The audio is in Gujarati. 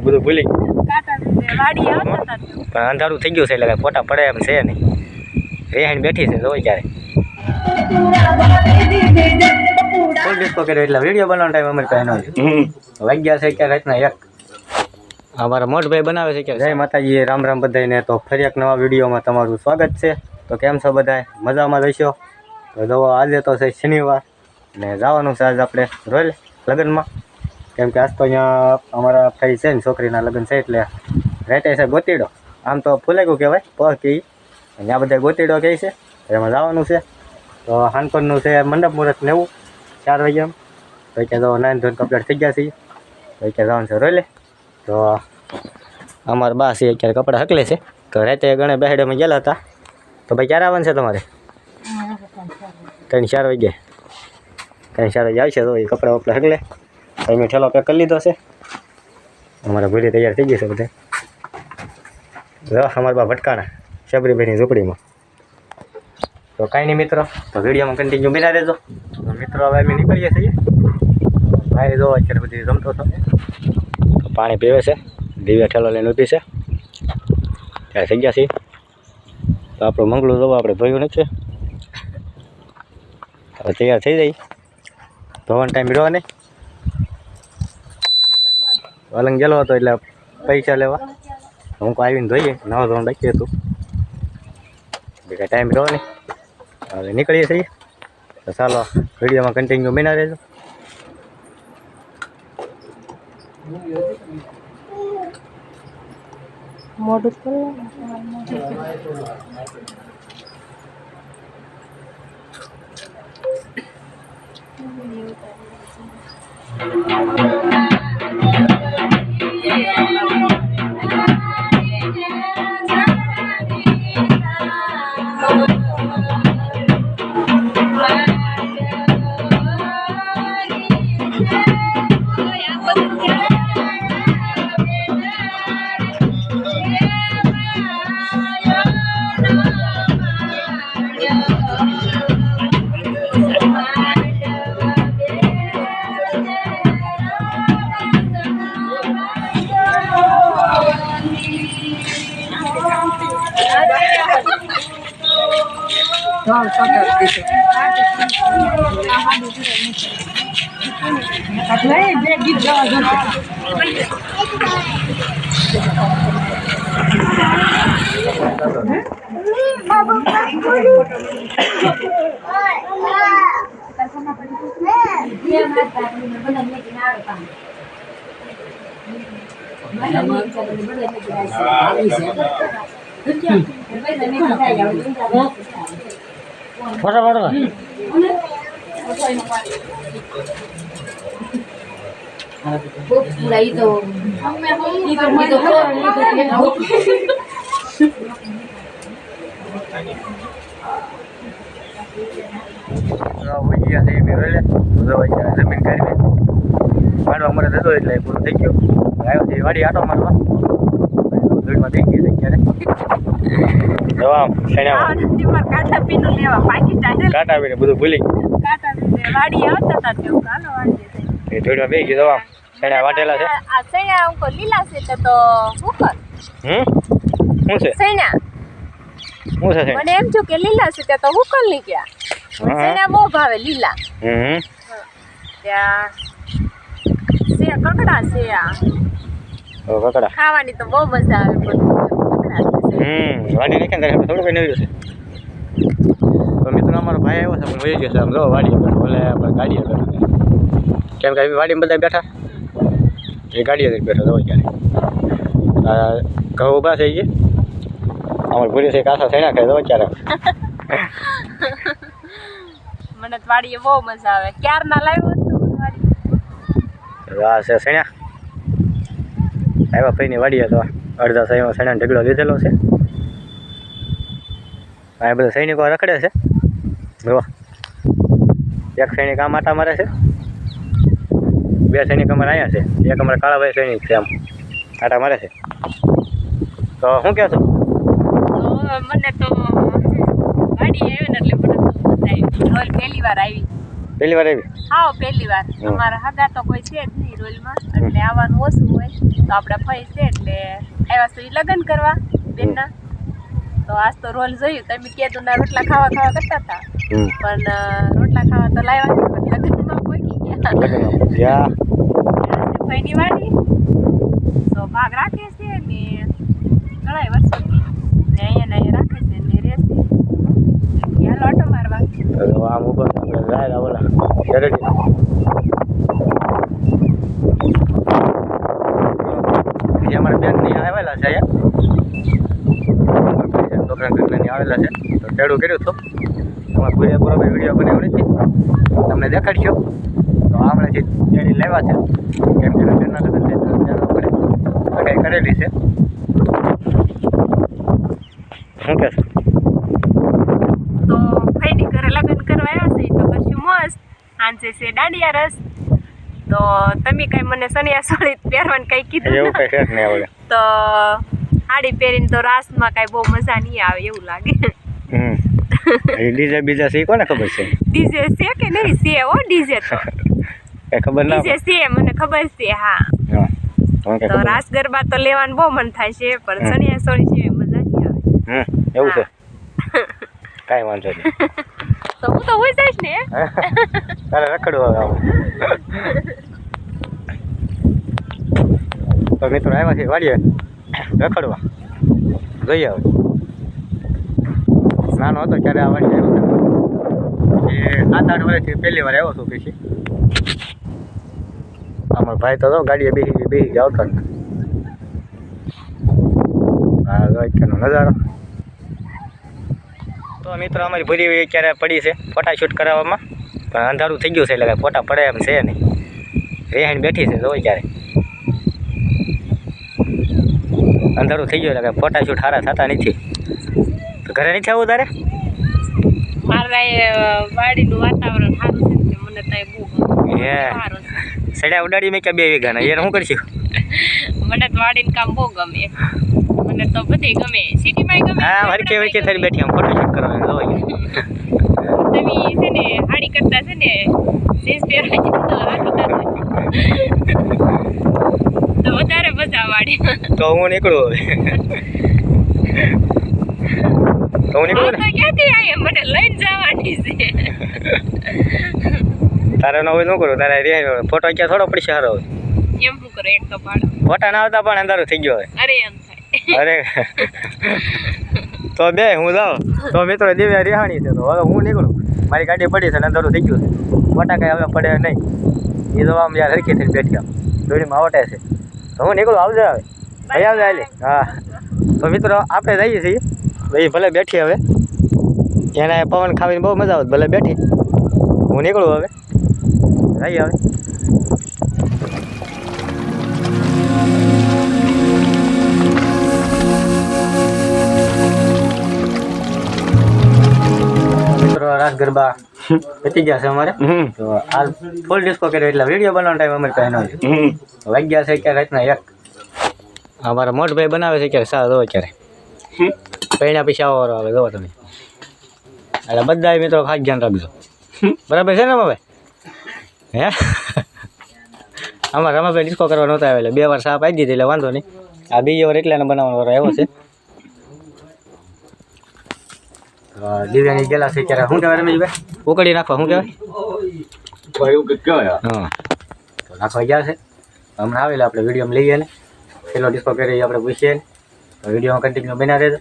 બધું ભૂલી અંધારું થઈ ગયું છે એટલે ફોટા પડે એમ છે નહીં. રેહાણ બેઠી છે જોઈ ક્યારે. ફૂલ ડિસ્કો કર્યો એટલે વીડિયો બનાવવાનો ટાઈમ અમારી પાસે વાગ્યા છે ક્યાં રાતના એક. અમારા મોટભાઈ બનાવે છે કે જય માતાજી, રામ રામ બધાને તો ફરી એક નવા વિડીયોમાં તમારું સ્વાગત છે. તો કેમ છો બધાય? મજામાં રહીશો તો જો આજે તો છે શનિવાર ને જવાનું છે આજે આપણે રોયલ લગ્નમાં. કેમ કે આજ તો અહીંયા અમારા ભાઈ છે ને છોકરીના લગ્ન છે એટલે રેટે છે ગોતીડો. આમ તો ફૂલેગું કહેવાય, પ કી અને આ બધા ગોતીડો કહે છે. એમાં જવાનું છે. તો હાનપરનું છે મંડપ મુહૂર્ત નેવું, ચાર વાગ્યા તો કે તો નાઇન ધોન કમ્પ્લીટ થઈ ગયા છે. તો કે જવાનું છે રોયલે. તો અમારા બા છે, અત્યારે કપડાં હકલે છે. તો રાતે ગણે બેહડેમાં ગયેલા હતા. તો ભાઈ ક્યારે આવવાનું છે તમારે? ત્રણ ચાર વાગે ત્રણ ચાર વાગે આવશે તો એ કપડાં વપડા હકલે. તો ઠેલો પેક કરી લીધો છે. અમારા ભૂલી તૈયાર થઈ ગઈ છે બધે. જો અમારા બા ભટકાણા, શબરીભાઈની ઝૂંપડીમાં. તો કાંઈ નહીં મિત્રો, તો વિડીયોમાં કન્ટિન્યુ બિના રહેજો. મિત્રો, હવે અમે નીકળીએ છીએ. ભાઈ જો અત્યારે બધી રમતો તો. પાણી પીવે છે. દિવ્ય ઠેલો લઈને ઊભી છે. ત્યારે થઈ ગયા છીએ. તો આપણું મંગળું દવા આપણે ધોયું નથી. હવે તૈયાર થઈ જાય. ધોવાનો ટાઈમ રહ્યો નહીં. અલંગ ગયેલો હતો એટલે પૈસા લેવા. હું કોઈ આવીને ધોઈએ. નવા ધોરણ રાખીએ હતું બીજા ટાઈમ રહ્યો નહીં. હવે નીકળીએ છીએ. તો ચાલો વિડીયોમાં કન્ટિન્યુ બના રહેજો. modus kan ya. সরকার দিছে Terima kasih. તો ઈ તો વૈયા છે મેં રોલે બધો વૈયા જમીન કાઢવી માંડવા મરે થતો એટલે એ પૂરું થઈ ગયું આવ્યો છે વાડી આટો મારવા દોડમાં થઈ ગઈ છે અત્યારે જવા શેણા દીવાર કાંટા પીનું લેવા પાકી ચાલે કાંટા પીને બધું ભૂલી કાંટા પીને વાડી આવતા હતા તેવું કાલો વાડી એ દોડમાં બેસી ગયું જવા શેણા વાટેલા છે? આ સૈણા અંકો લીલા છે તો તો શું કર? હમ? શું છે? સૈણા શું છે મને એમ જો કે લીલા છે ત્યાં તો હું કરની ગયા. સૈણા બહુ ભાવે લીલા. હમ. ત્યાં છે કકડા છે આ. કકડા. ખાવાની તો બહુ મજા આવે પણ. હમ વાડી નાખે ને થોડું કઈ નવ્યું છે. તો મિત્રો અમારો ભાઈ આવ્યો છે પણ વહી ગયો છે. આમ જો વાડી પર ભલે આપણે ગાડી આગળ કેમ કે વાડીમાં બધા બેઠા? એ ગાડી આગળ બેઠા તો ક્યારે ઘઉં ઊભા થઈ ગયા. અમારે ભૂરી છે કાસા થઈ નાખે તો ક્યારે. મને વાડીએ બહુ મજા આવે. ક્યાર ના લાવ્યો હતું વાડી? આ છે સણ્યા આવ્યા ભાઈની વાડીએ તો. અડધા સહીમાં સણ્યાનો ઢગલો લીધેલો છે. આ બધા સૈનિકો રખડે છે. જો એક સૈનિક આમ આટા મારે છે. બે સૈનિક અમારે અહીંયા છે. એક અમારે કાળાભાઈ સૈનિક છે આમ આટા મારે છે. તો શું કહેશો મને તો એટલે મને પહેલી વાર આવી. પહેલી વાર આવી? હા પહેલી વાર. અમારા હગા તો કોઈ છે જ નહીં રોલમાં. એટલે આવવાનું ઓછું હોય. તો આપણે ફઈ છે એટલે આવ્યા સુધી લગ્ન કરવા બેનના. તો આજ તો રોલ જોયું. તમે કીધું ના રોટલા ખાવા ખાવા કરતા હતા. પણ રોટલા ખાવા તો લાવ્યા પણ લગ્નમાં પહોંચી ગયા. ફઈની ભાઈની વાડી. તો ભાગ રાખે છે ને ઘણા વર્ષોથી ને અહીંયા ને અહીંયા રાખે છે ને રહેશે હાલો ઓટો મારવા તો આમ ઉપર આપણે જાય ઓલા શેરડી. અમારા બેનની આવેલા છે અહીંયા. છોકરા ઘરના આવેલા છે. તો તેડું કર્યું હતું અમારે પૂરેપૂરો વીડિયો બનાવ્યો નથી તમને દેખાડશો. તો હમણાંથી તેડી લેવા છે કેમ કે લગ્ન છે આપણે કરેલી છે? શું કહેશો તો ભાઈની ઘરે લગ્ન કરવા આવ્યા છે તો કરશું મસ્ત સાંજે છે દાંડિયા રસ. તો તમે કઈ મને સણિયા સોળી પહેરવાનું કઈ કીધું એવું કઈ છે નહીં આવડે તો સાડી પહેરીને તો રાસમાં કઈ બહુ મજા નહીં આવે એવું લાગે. ડીજે બીજા છે કોને ખબર છે? ડીજે છે કે નહીં? છે હો ડીજે તો. એ ખબર ના ડીજે છે મને ખબર છે હા. તો રાસ ગરબા તો લેવાનું બહુ મન થાય છે પણ. સણિયા સોળી છે મજા નહીં આવે. એવું છે. કાંઈ વાંધો નહીં. તો હું તો હોય જઈશ ને. તારે રખડવું હવે આવું તો મિત્રો આવ્યા છે વાડીએ. રખડવા. જોઈએ હવે. નાનો હતો ત્યારે આ વાડી આવ્યો પછી સાત, આઠ વર્ષથી પહેલી વાર આવ્યો છું પછી અમારો ભાઈ તો ગાડીએ બેસી બેસી જાવ તો હા જો અત્યારનો નજારો. તો મિત્રો અમારી ભૂરી ક્યારે પડી છે ફોટા શૂટ કરાવવામાં. પણ અંધારું થઈ ગયું છે એટલે ફોટા પડે એમ છે નહીં. રેહાણ બેઠી છે જોઈ ક્યારે. અંધારું થઈ ગયું એટલે કાંઈ ફોટા શૂટ સારા થતા નથી. તો ઘરે નથી આવું તારે? વાડીનું વાતાવરણ સારું છે મને તો બહુ હે. સડ્યા ઉડાડી મેં ક્યાં બે વીઘાના. એને શું કરશું? મને તો વાડીનું કામ બહુ ગમે. મને તો બધે ગમે. સિટીમાં ગમે. હા વરકે વરકે થઈ બેઠી આમ ફોટો શૂટ જો તમે છે ને હાડી કરતા છે ને જીન્સ પહેરવા જાઓ તો. તો વધારે મજા વાડી તો હું નીકળું હવે. તો હું નીકળું તો ક્યાંથી આવી મને લઈને જવાની છે. તારે નવું ન કરું. તારે રે ફોટો ક્યાં થોડો પડશે સારો એમ શું કરે એક તો પાડો. ફોટા ના આવતા પણ અંધારું થઈ ગયો અરે એમ અરે. તો બે, હું જાઉં. તો મિત્રો દિવ્યા રિહાણી છે, તો હવે હું નીકળું. મારી ગાડી પડી છે ને અંધારું થઈ ગયું છે. ફટાકા હવે પડે નહીં. એ તો આમ યાર હરકી થઈને બેઠી આમ. દોડીમાં આવટે છે. તો હું નીકળું, આવજે હવે. ભાઈ આવજે હાલી. હા. તો મિત્રો, આપણે જઈએ છીએ. ભાઈ ભલે બેઠી હવે. એને પવન ખાવીને બહુ મજા આવે ભલે બેઠી. હું નીકળું હવે. જઈએ હવે. ગરબા પતી ગયા છે અમારે. તો હાલ ફૂલ ડિસ્કો કર્યો એટલે વીડિયો બનાવવાનો ટાઈમ અમારે ન હોય વાગ્યા છે ક્યારે રાતના એક. અમારા મોટભાઈ બનાવે છે ક્યારે સારા અત્યારે ક્યારે પછી આવો વારો આવે જોવો તમે. એટલે બધા મિત્રો ખાસ ધ્યાન રાખજો. બરાબર છે ને હવે હે? અમારા રમાભાઈ ડિસ્કો કરવા નહોતા આવે એટલે બે વાર સાપ આપી દીધી એટલે વાંધો નહીં. આ બીજી વાર એકલાને બનાવવાનો વારો આવ્યો છે. દિવ્યાની ગેલા છે ત્યારે શું કહેવાય રમેશભાઈ? ઉકળી નાખવા શું કહેવાય? હા. તો નાખવા ગયા છે. હમણાં આવેલા આપણે વિડીયોમાં લઈએ ને. પેલો ડિસ્કો કરી આપણે પૂછીએ ને. વિડીયોમાં કન્ટિન્યુ બના રહેજો.